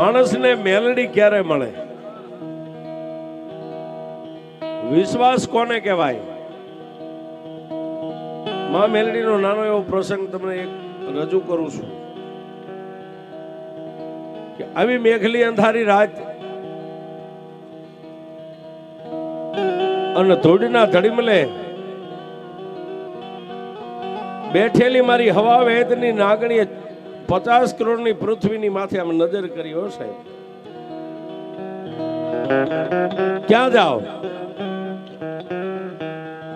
માણસને મેલડી ક્યારે મળે? વિશ્વાસ કોને કહેવાય? માં મેલડીનો નાનો એવો પ્રસંગ તમને એક રજૂ કરું છું. કે આવી મેઘલી અંધારી રાત અને ધૂળના ધડીમલે બેઠેલી મારી હવા વેદની નાગણીએ પચાસ કરોડની પૃથ્વીની માથે આમ નજર કરી, હો સાહેબ. ક્યાં જાઓ?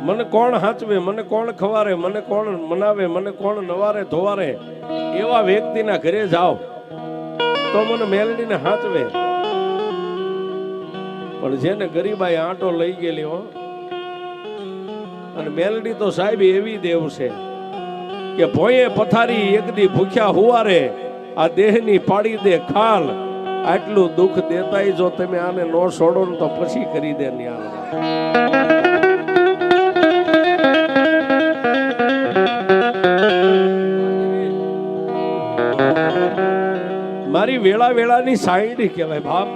મને કોણ હાચવે, મને કોણ ખવારે, મને કોણ મનાવે, મને કોણ નવારે, ધોવારે? એવા વ્યક્તિના ઘરે જાઓ, તો મને મેલડીને હાચવે. પણ જેને ગરીબાઈ આંટો લઈ ગયેલી, હો. અને મેલડી તો સાહેબ એવી દેવ છે. કે ભોયે પથારી એકદી ભૂખ્યા હુવારે, આ દેહની પાડી દે ખાલ, આટલું દુઃખ દેતાય જો તમે આને નો છોડો ને તો પછી કરી દે ન્યાલ. મારી વેળા વેળાની સાઈડ કહેવાય બાપ.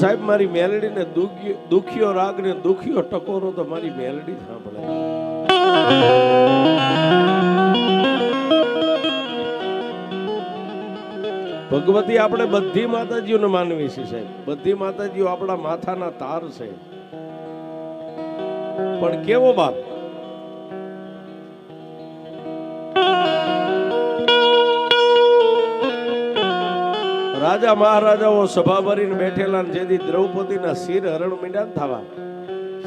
સાહેબ, મારી મેલડીને દુખ્યો દુખિયો રાગ ને દુખિયો ટકોરો તો મારી મેલડી સાંભળે. ભગવતી આપણે બધી માતાજીઓને માનવી છે સાહેબ. બધી માતાજીઓ આપણા માથાના તાર છે. પણ કેવો બાપ? રાજા મહારાજાઓ સભા ભરીને બેઠેલા જેથી દ્રૌપદીના શિર હરણ મીંડા થવા.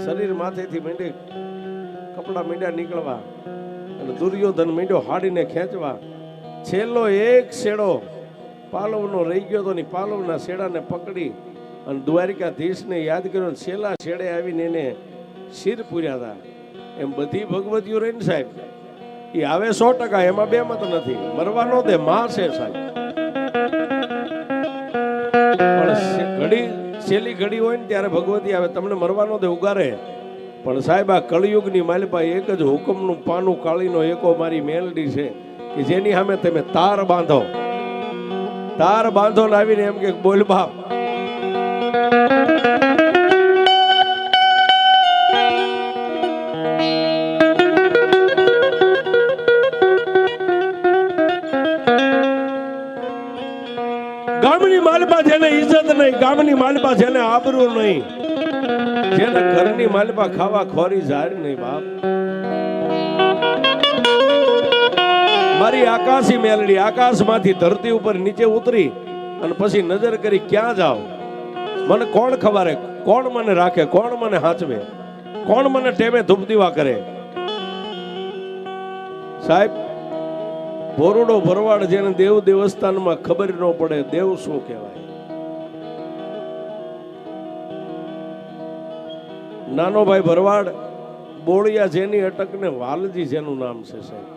શરીર માથેથી મીંડી કપડા મીંડા નીકળવા અને દુર્યોધન મીંડો હાડીને ખેંચવા. છેલ્લો એક શેડો પાલવનો રહી ગયો તો ને પાલવના શેડાને પકડી અને દ્વારિકાધીશને યાદ કર્યો છેલ્લા શેડે આવીને એને શિર પૂર્યા હતા. એમ બધી ભગવતીઓ રહીને સાહેબ એ આવે સો ટકા, એમાં બે મત નથી મરવાનો દે માં છે સાહેબ. પણ ઘડી, છેલ્લી ઘડી હોય ને ત્યારે ભગવતી આવે, તમને મરવાનો દે, ઉગારે. પણ સાહેબ, આ કળિયુગની માલિપા એક જ હુકમનું પાનું કાળીનો એકો મારી મેલડી છે કે જેની સામે તમે તાર બાંધો. તાર બાંધો ને આવીને એમ કે બોલ બાપ ગામની માલપા જેને આબરૂ નહીં. જેને ઘરની માલપા ખાવા ખોરી ઝાડ નહીં બાપ. મારી આકાશી મેલડી આકાશમાંથી ધરતી ઉપર નીચે ઉતરી અને પછી નજર કરી ક્યાં જાઓ? મને કોણ ખબર કોણ મને રાખે? કોણ મને હાચવે? કોણ મને ટેમે ધૂપ દીવા કરે? સાહેબ, ભોરડો ભરવાડ જેને દેવ દેવસ્થાનમાં ખબર ન પડે, દેવ શું કહેવાય? નાનો ભાઈ ભરવાડ, બોળિયા જેની અટક ને વાલજી જેનું નામ છે સાહેબ.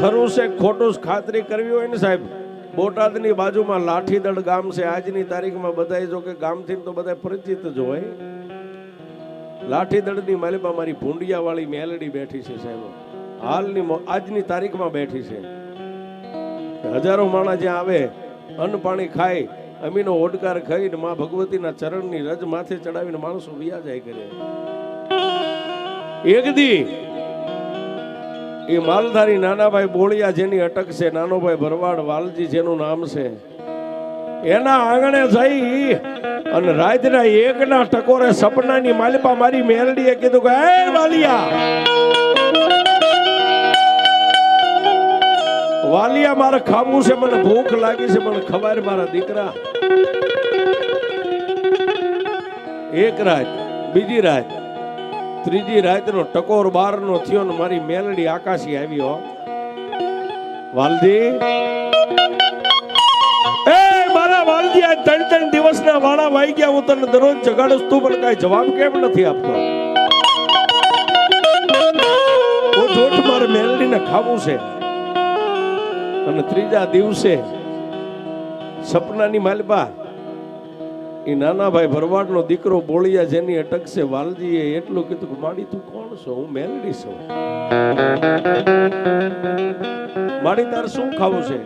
ખરું છે, ખોટું ખાતરી કરવી હોય ને સાહેબ. બોટાદની બાજુમાં લાઠીદળ ગામ છે. આજની તારીખમાં બધા જો કે ગામથી તો બધા પરિચિત જ હોય. લાઠીદળની માલિબા મારી ભૂંડિયા વાળી મેલડી બેઠી છે સાહેબ. હાલની આજની તારીખમાં બેઠી છે. હજારો માણસ જ્યાં આવે અન્ન પાણી ખાય, અમીનો ઓડકાર ખાઈને માં ભગવતીના ચરણની રજ માથે ચડાવીને માણસો વિયા જાય કરે. એક દી એ માલધારી નાનાભાઈ બોળિયા જેની અટક છે નાનો ભાઈ ભરવાડ વાલજી જેનું નામ છે. એના આંગણે જઈ અને રાતના એકના ટકોરે સપનાની માલિપા મારી મેરડીએ કીધું કે, એ વાલિયા વાલિયા મારે ખાવું છે, મને ભૂખ લાગી છે, મને ખબર મારા દીકરા. એક રાત, બીજી રાત, ત્રીજી રાતનો ટકોર બારનો થયો ને મારી મેલડી આકાશી આવી હો. વાલજી? એ, મારા વાલજી, આ ત્રણ ત્રણ દિવસના વાળા વાઈ ગયા, હું તને દરરોજ જગાડું તું પણ કાંઈ જવાબ કેમ નથી આપતો? હું જોઠ મારે મેલડીને ખાવું છે. અને ત્રીજા દિવસે સપનાની માલબા એ નાનાભાઈ ભરવાડનો દીકરો બોળિયા જેની અટક વાલજીએ એટલું કીધું કે, માડી, તું કોણ છો? હું મેલડી છું. માડી, તાર શું ખાવું છે?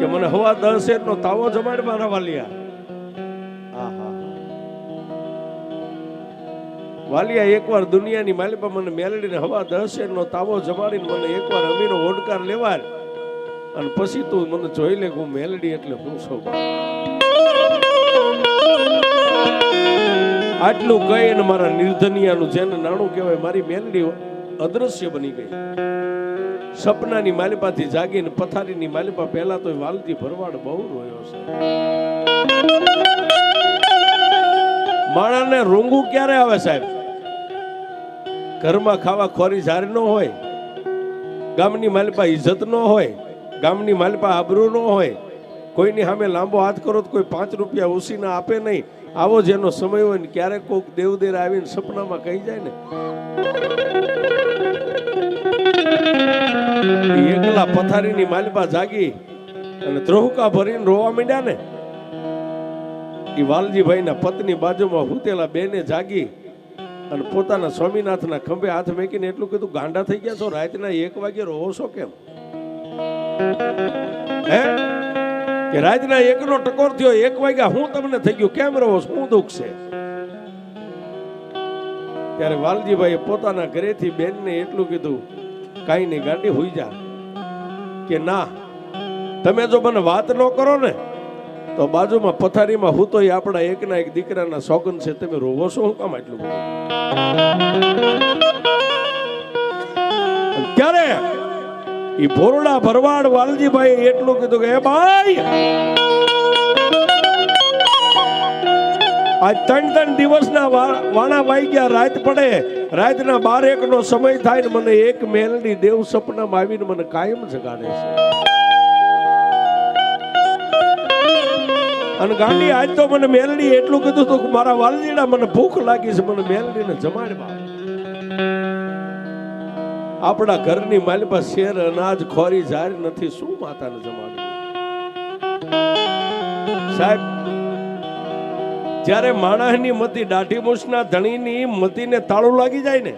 કે મને હવા દસ નો તાવો જમાડ મારા વાલિયા. વાલિયા એકવાર દુનિયાની માલિપા મને મેલડીને હવા દસ નો તાવો જમાડીને મને એકવાર અમીનો ઓડકાર લેવાય અને પછી તું મને જોઈ લે હું મેલડી એટલે હું છું. આટલું કહી અને મારા નિર્ધનિયાનું જેને નાણું કહેવાય, મારી મેલડી અદ્રશ્ય બની ગઈ. સપનાની માલિપાથી જાગીને પથારીની માલિપા પહેલા તો વાલજી ભરવાડ બહુ રોયો છે. માણાને રૂંગું ક્યારે આવે સાહેબ? ઘરમાં ખાવા ખોરી ઝાર ન હોય, ગામની માલિપા ઇજ્જત ન હોય ગામની માલિપા આબરૂ ન હોય. કોઈની સામે લાંબો હાથ કરો તો કોઈ પાંચ રૂપિયા ઉસીના આપે નહીં. આવો જેનો સમય હોય ને ક્યારેક કોઈક દેવદેર આવીને સપનામાં કહી જાય ને. એકલા પથારીની માલપા જાગી અને ત્રોહુકા ભરીને રોવા માંડ્યા ને. એ વાલજીભાઈના પત્ની બાજુમાં હુતેલા બેને જાગી અને પોતાના સ્વામીનાથના ખંભે હાથ મેકીને એટલું કીધું, ગાંડા થઈ ગયા છો, રાતના એક વાગે રોવો છો કેમ? કે રાતના એકનો ટકોર થયો, એક વાગ્યા હું તમને થઈ ગયું. કેમ રહો? શું દુઃખ છે? ત્યારે વાલજીભાઈએ પોતાના ઘરેથી બેનને એટલું કીધું કાંઈ નહીં ગાંડી હોઈ જા. કે ના, તમે જો મને વાત ન કરો ને, તો બાજુમાં પથારીમાં હું તો આપણા એકના એક દીકરાના સોગન છે, તમે રોવો છો? હું કામ આટલું ઈ ભોરડા ભરવાડ વાલજીભાઈ એટલું કીધું કે, એ ભાઈ, આજ ત્રણ ત્રણ દિવસના વાણા વાઈ ગયા રાત પડે. રાતના બાર એક નો સમય થાય ને મને એક મેલની દેવ સપનામાં આવીને મને કાયમ જગાડે છે. અને ગાંડી, આજ તો મને મેલડી એટલું કીધું હતું કે, મારા વાલજીડા મને ભૂખ લાગી છે, મને મેલડીને જમાડવા. આપણા ઘરની માલિપા શેર અનાજ ખોરી જાર નથી. શું માતાને જમાડવું સાહેબ, જ્યારે માણસની મતી દાઢી મૂછના ધણીની મતીને તાળું લાગી જાય ને,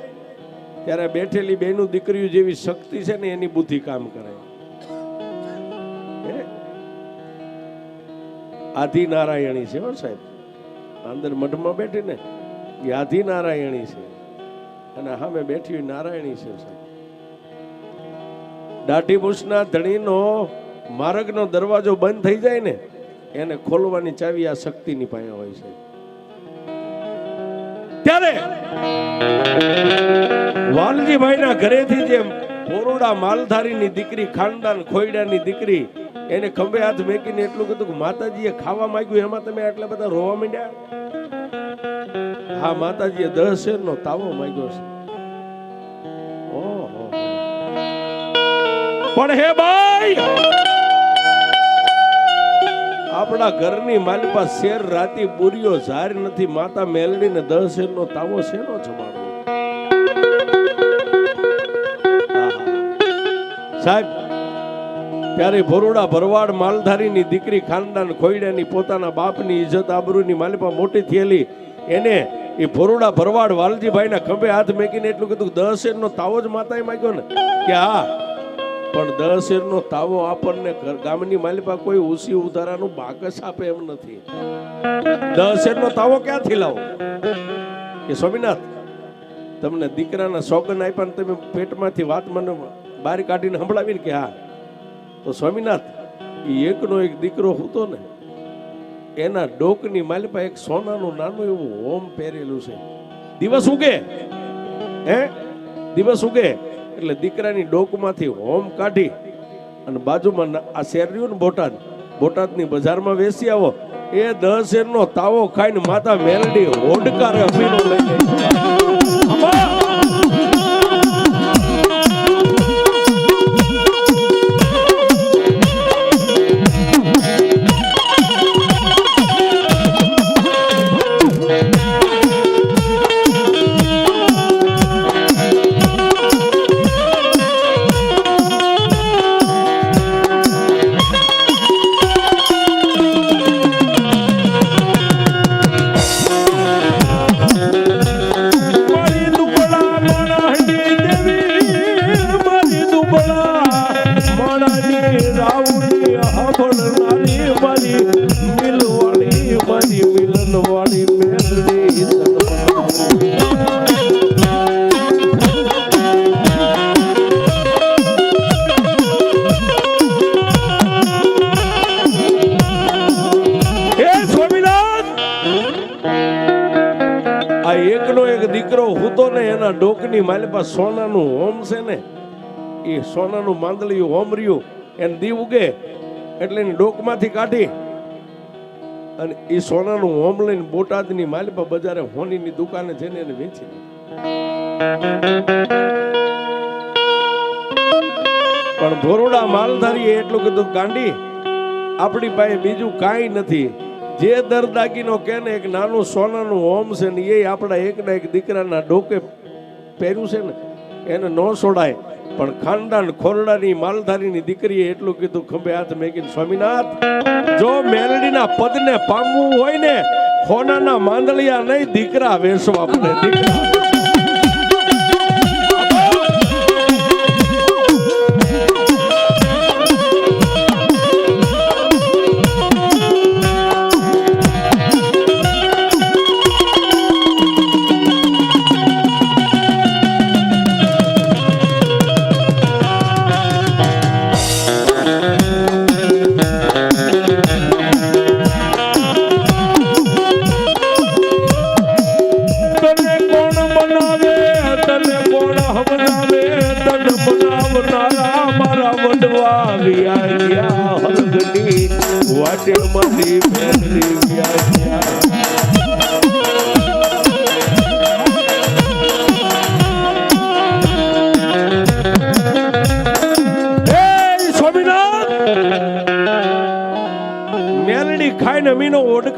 ત્યારે બેઠેલી બેનું દીકરીઓ જેવી શક્તિ છે ને એની બુદ્ધિ કામ કરે? આધિ નારાયણી છે હો સાહેબ. અંદર મઢમાં બેઠી ને એ આધી નારાયણી છે. અને સામે બેઠી નારાયણી છે સાહેબ. દાઢી ભૂસના ધણીનો માર્ગનો દરવાજો બંધ થઈ જાય ને, એને ખોલવાની ચાવી આ શક્તિની પાસે હોય છે. ત્યારે વાલજીભાઈના ઘરેથી જેમ પોરોડા માલધારીની દીકરી, ખાનદાન ખોયડાની દીકરી, એને ખંભે હાથ મેકીને એટલું કીધું કે માતાજીએ ખાવા માંગ્યું, એમાં તમે આટલા બધા રોવા માંડ્યા? હા, માતાજીએ દસ શેરનો તાવો માંગ્યો છે. પણ હે ભાઈ? આપણા ઘરની માલિપા શેર રાતી બુરીઓ ઝાર નથી, માતા મેલડીને દસ શેરનો તાવો શેનો જમાડવો સાહેબ, ત્યારે ભરોડા ભરવાડ માલધારીની દીકરી ખાનદાન ખોઈડાની પોતાના બાપની ઇજ્જત આબરૂની માલિપા મોટી થયેલી. એને એ ભરોડા ભરવાડ વાલજીભાઈના ખંભે હાથ મેકીને એટલું કીધું, દસ શેરનો તાવો જ માતાએ માગ્યો ને. કે હા પણ દસ શેરનો તાવો આપણને ગામની માલિપા કોઈ ઉસી ઉધારાનું બાકસ આપે એમ નથી. દસ શેરનો તાવો ક્યાંથી લાવો? કે સ્વામિનાથ, તમને દીકરાના સોગન આપ્યા તમે પેટમાંથી વાત મને બહાર કાઢીને સંભળાવીને કે હા. તો સ્વામિનાથ એ એકનો એક દીકરો હતો ને, એના ડોકની માલિપા એક સોનાનું નાનું એવું હોમ પહેરેલું છે. દિવસ ઉગે. હે? દિવસ ઉગે. એટલે દીકરાની ડોકમાંથી હોમ કાઢી અને બાજુમાં આ શેર રહ્યું ને બોટાદ, બોટાદની બજારમાં વેચી આવો. એ દસ શેરનો તાવો ખાઈને માતા મેલડી હોડકારે અભિનો લઈ હૂતો ને એના ડોકની માલિપા સોનાનું હોમ છે ને, એ સોનાનું માંદલિયું હોમ રહ્યું એને દી ઉગે, એટલે એની ડોકમાંથી કાઢી, અને એ સોનાનું હોમ લઈને બોટાદની માલિપા બજારે હોનીની દુકાને જઈને એને વેચી પણ ધોરોડા માલધારીએ એટલું કીધું ગાંડી, આપણી પાસે બીજું કાંઈ નથી. જે દર દાગીનો કે ને એક નાનું સોનાનું હોમ છે ને, એ આપણા એકના એક દીકરાના ડોકે પહેર્યું છે ને, એને ન છોડાય. પણ ખાનદાન ખોરડાની માલધારીની દીકરીએ એટલું કીધું, ખંભે હાથ મેકીને, સ્વામિનાથ, જો મેલડીના પદને પામવું હોય ને હોનાના માંદલિયા નહીં, દીકરા વેસવા પડે. દીકરા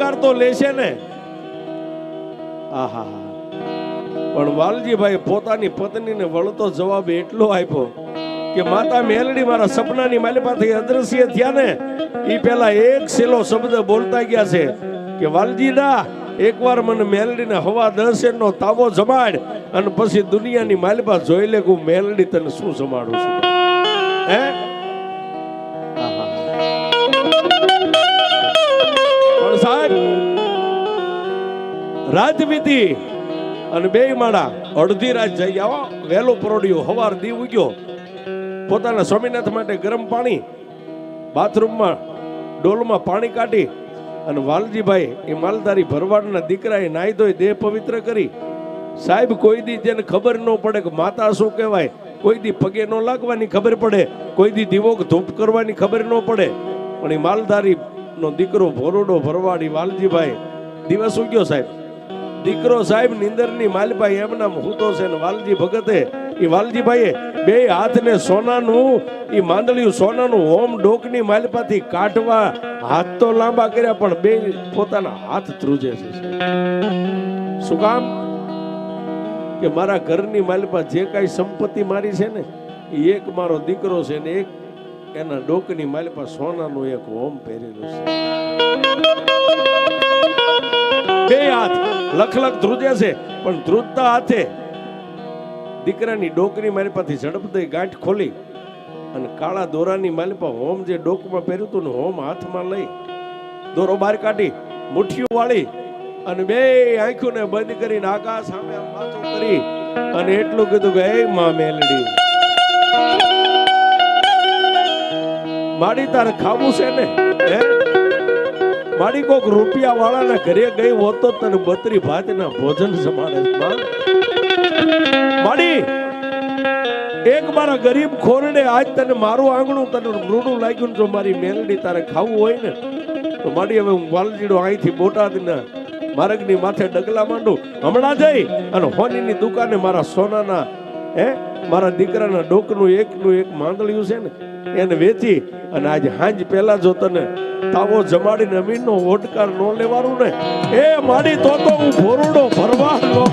મીનો તો લેશે ને. આહા. પણ વાલજીભાઈ પોતાની પત્નીને વળતો જવાબ એટલો આપ્યો કે માતા મેલડી મારા સપનાની માલિપાથી અદ્રશ્ય થયા ને એ પેલા એક સેલો શબ્દ બોલતા ગયા છે કે વાલજીના એકવાર મને મેલડીને હવા દર્શનનો તાવો જમાડ અને પછી દુનિયાની માલિપા જોઈ લે હું મેલડી તને શું જમાડું છું. હે? રાત વીતી અને બે માળા અડધી રાત જઈ આવો, વહેલો પરોડ્યું, હવાર દી ઉગ્યો. પોતાના સ્વામિનાથ માટે ગરમ પાણી, બાથરૂમમાં ડોલમાં પાણી કાઢી અને વાલજીભાઈ એ માલધારી ભરવાડના દીકરાએ નાહી ધોઈ દેહ પવિત્ર કરી. સાહેબ, કોઈ દી જેને ખબર ન પડે કે માતા શું કહેવાય, કોઈ દી પગે ન લાગવાની ખબર પડે, કોઈ દી દીવો ધૂપ કરવાની ખબર ન પડે. પણ એ માલધારી નો દીકરો ભોરોડો ભરવાડી વાલજીભાઈ, દિવસ ઉગ્યો સાહેબ. દીકરો સાહેબ નિંદરની માલભાઈ એમના હૂતો છે ને વાલજી ભગતે એ વાલજીભાઈએ બે હાથને સોનાનું એ માંદળિયું સોનાનું હોમ ડોકની માલપાથી કાઢવા હાથ તો લાંબા કર્યા, પણ બે પોતાના હાથ ધ્રુજે છે શું કામ? કે મારા ઘરની માલપા જે કાંઈ સંપત્તિ મારી છે ને એક મારો દીકરો છે ને એક એના ડોકની માલી પાસે સોનાનું એક હોમ પહેરેલું છે. બે હાથ. લખ લખ ધ્રુજે છે, પણ ધ્રુજતા હાથે દીકરાની ડોકની મારી પાથી ઝડપ દઈ ગાંઠ ખોલી અને કાળા દોરાની માલી પાસે હોમ જે ડોકમાં પહેર્યું હતું ને હોમ હાથમાં લઈ દોરો બહાર કાઢી મુઠ્ઠીઓ વાળી અને બે આંખોને બંધ કરીને આકાશ સામે માથું કરી અને એટલું કીધું કે, હે માં મેલડી માડી તારે ખાવું છે ને? હે? માડી કોક રૂપિયા વાળાના ઘરે ગઈ હોત તો તને બત્રી ભાતના ભોજન સમાડે માડી, એક મારા ગરીબ ખોરડે આજ તને મારું આંગણું તને મૃડું લાગ્યું જો મારી મેલડી તારે ખાવું હોય ને, તો માડી હવે હું વાલજીડો અહીંથી બોટાદના માર્ગની માથે ડગલા માંડું. હમણાં જઈ અને હોનીની દુકાને મારા સોનાના, હે? મારા દીકરાના ડોકનું એકનું એક માંદળિયું છે ને, એને વેચી અને આજે હાંજ પહેલા જો તને તાવો જમાડીને અમીનનો ઓટકાર ન લેવાનું ને, એ માડી તો તો હું ભોરડો ભરવા નો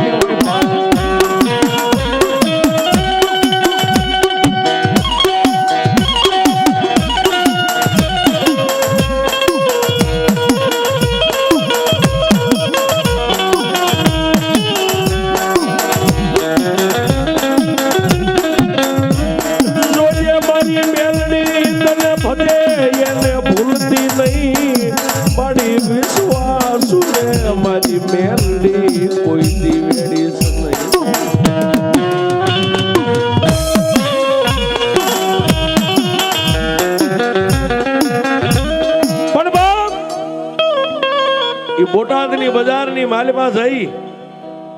બોટાદની બજારની માલિપા જઈ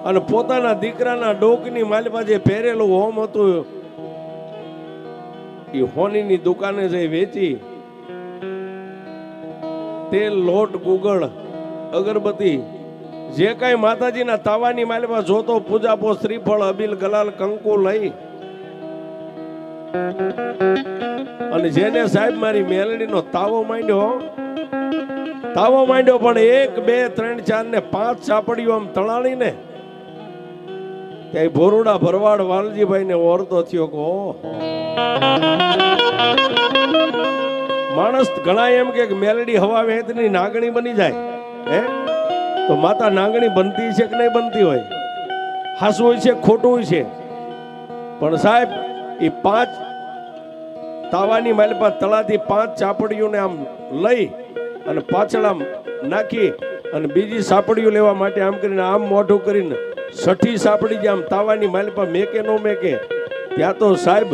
અને પોતાના દીકરાના ડોકની માલિપા જે પહેરેલું હોમ હતું, એ હોનીની દુકાને જઈ વેચી. તેલ લોટ ગુગળ, અગરબત્તી, જે કાંઈ માતાજીના તાવાની માલિપા જોતો પૂજાપો, શ્રીફળ, અબીલ, ગલાલ, કંકુ લઈ. અને જેને સાહેબ મારી મેલડીનો તાવો માંડ્યો તાવો માંડ્યો, પણ એક, બે, ત્રણ, ચાર ને પાંચ ચાપડીઓ આમ તણાણીને ત્યાં ભોરુડા ભરવાડ વાલજીભાઈ ને ઓરતો થયો કે માણસ ઘણા એમ કે મેલડી હવા વેતની નાગણી બની જાય, હે? તો માતા નાગણી બનતી છે કે નહીં બનતી હોય? હાસું હોય છે, ખોટું હોય છે? પણ સાહેબ, એ પાંચ તાવાની માલપા તળાથી પાંચ ચાપડીઓને આમ લઈ અને પાછળ આમ નાખી અને બીજી સાપડીઓ લેવા માટે આમ કરીને આમ મોઢું કરીને છઠ્ઠી સાપડી જે આમ તાવાની માલપા મેકે નો મેકે, ત્યાં તો સાહેબ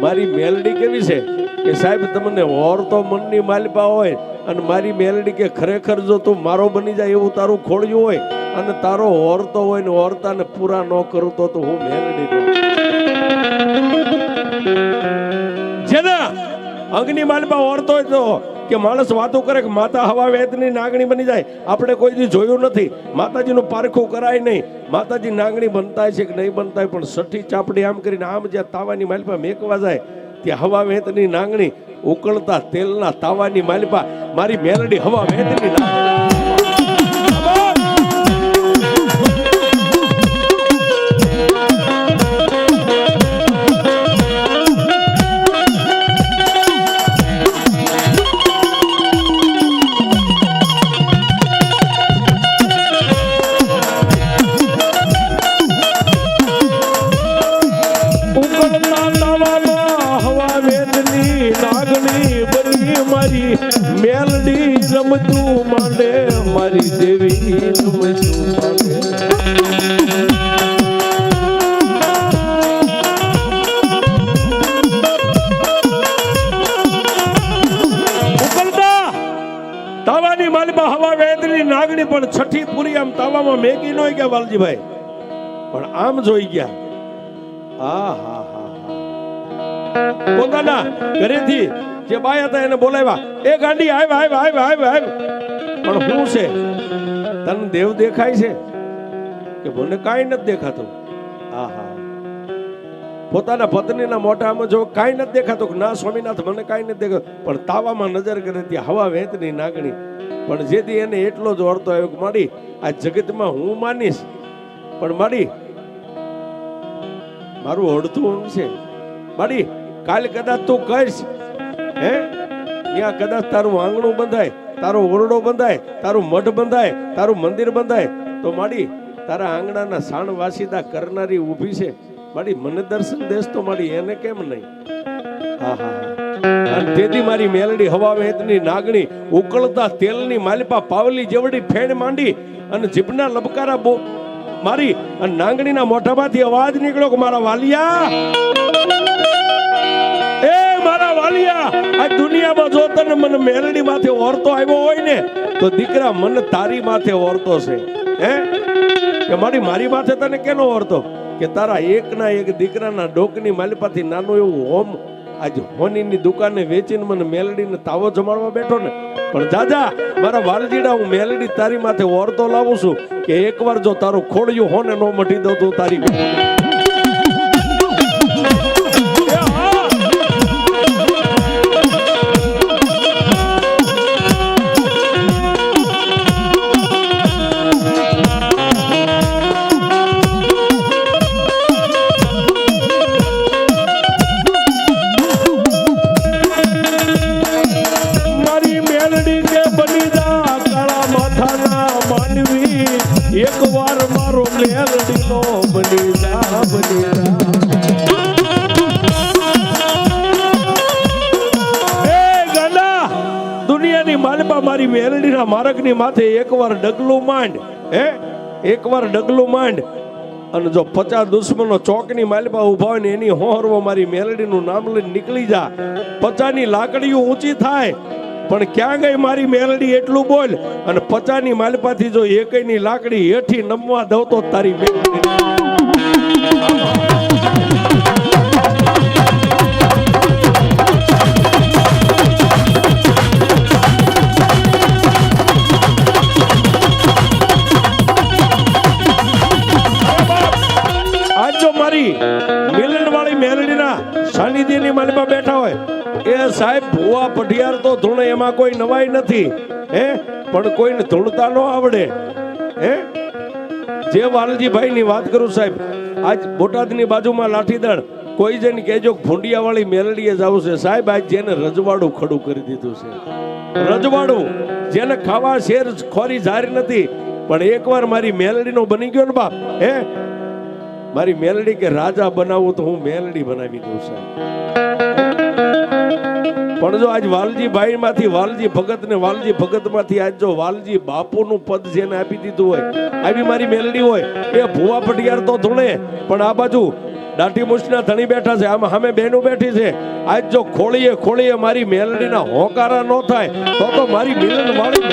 મારી મેલડી કેવી છે કે સાહેબ તમને હોર તો મનની માલપા હોય અને મારી મેલડી કે ખરેખર જો તું મારો બની જાય એવું તારું ખોળ્યું હોય અને તારો ઓરતો હોય ને હોરતાને પૂરા ન કરું તો તો હું મેલડી કહું જેના અંગની માલપા હોરતો હોય તો કે માણસ વાતો કરે કે માતા હવા વેદની નાગણી બની જાય. આપણે કોઈ દી જોયું નથી. માતાજીનું પારખું કરાય નહીં. માતાજી નાગણી બનતા છે કે નહીં બનતા પણ સઠ્ઠી ચાપડી આમ કરીને આમ જ્યાં તાવાની માલપા મેકવા જાય, ત્યાં હવા વેતની નાગણી ઉકળતા તેલના તાવાની માલપા. મારી મેલડી હવા વેતની નાગણી. રમતું માંડે, મારી દેવી તાવાની માલમાં હવા વેદની નાગણી, પણ છઠ્ઠી પૂરી આમ તાવામાં મેગી નો ગયા વાલજીભાઈ. પણ આમ જોઈ ગયા. પોતાના ઘરેથી જે બાય હતા એને બોલાવ્યા, એ ગાંડી આવ આવ આવ આવ આવ પણ શું છે? તને દેવ દેખાય છે? કે મને કાંઈ નથી દેખાતું. આહા. પોતાના પત્નીના મોઢામાં જો કાંઈ નથી દેખાતું કે, ના, સ્વામીનાથ, મને કાંઈ નથી દેખાતું. પણ તાવામાં નજર કરે ત્યાં હવા વેતની નાગણી. પણ જેથી એને એટલો જ ઓરતો આવ્યો કે મારી આ જગતમાં હું માનીશ. પણ મારી મારું અડધું અંગ છે. મારી કાલ કદાચ તું કહીશ હે? ત્યાં કદાચ તારું આંગણું બંધાય, તારો ઓરડો બંધાય, તારું મઠ બંધાય, તારું મંદિર બંધાય, તો માડી તારા આંગણાના સાણ વાસીદા કરનારી ઊભી છે. માડી મને દર્શન દેશ તો માડી એને કેમ નહીં? હા હા તેથી મારી મેલડી હવા વેતની નાગણી ઉકળતા તેલની માલિપા પાવલી જેવડી ફેણ માંડી અને જીભના લબકારા બો મારી અને નાંગણીના મોઢામાંથી અવાજ નીકળ્યો કે મારા વાલિયા! વાલિયા આ દુનિયામાં જો તને મને મેલડી માથે ઓરતો આવ્યો હોય ને, તો દીકરા મને તારી માથે ઓરતો છે. હે? કે મારી મારી માથે તને કેનો ઓરતો? કે તારા એકના એક દીકરાના ડોકની માલિપાથી નાનું એવું હોમ આજ હોનીની દુકાને વેચીને મને મેલડીને તાવો જમાડવા બેઠો ને. પણ જાજા, મારા વાલજીડા, હું મેલડી તારી માથે ઓરતો લાવું છું કે એકવાર જો તારું ખોડિયું હોને નો મટી દઉં તું તારી મારી મેલડીના માર્ગની માથે એકવાર ડગલું માંડ, હે? એકવાર ડગલું માંડ. અને જો પચાસ દુશ્મનો ચોકની માલપા ઊભા હોય ને એની હોહરવો મારી મેલડીનું નામ લઈને નીકળી જા. પચાની લાકડીઓ ઊંચી થાય, પણ ક્યાં ગઈ મારી મેલડી એટલું બોલ? અને પચાની માલપાથી જો એકયની લાકડી હેઠી નમવા દઉં તો તારી મેલડી માલમાં બેઠા હોય. એ સાહેબ, ભુવા પઢિયાર તો ધૂણે એમાં કોઈ નવાઈ નથી, હે? પણ કોઈને ધૂણતા ન આવડે, હે? જે વાલજીભાઈ ની વાત કરું સાહેબ, આજ બોટાદની બાજુમાં લાઠીદળ, કોઈ જેને કહેજો ભૂંડિયા વાળી મેલડીએ જવું છે સાહેબ, આજ જેને રજવાડું ખડું કરી દીધું છે. રજવાડું, જેને ખાવા શેર ખોરી જારી નથી, પણ એકવાર મારી મેલડીનો બની ગયો ને બાપ, હે? મારી મેલડી કે રાજા બનાવું તો હું મેલડી બનાવી દઉં સાહેબ. પણ જો આજ વાલજી ભાઈ માંથી વાલજી ભગત ને વાલજી ભગતમાંથી આજ જો વાલજી બાપુ નું પદ જેને આપી દીધું હોય, આવી મારી મેલડી હોય એ ભુવા પટિયાર તો ધૂણે, પણ આ બાજુ દાઢી મુછના ધણી બેઠા છે, આમાં સામે બહેનો બેઠી છે. આજ જો ખોળીએ ખોળીએ મારી મેલડીના હોકારા ન થાય, તો તો મારી મિલન વાળી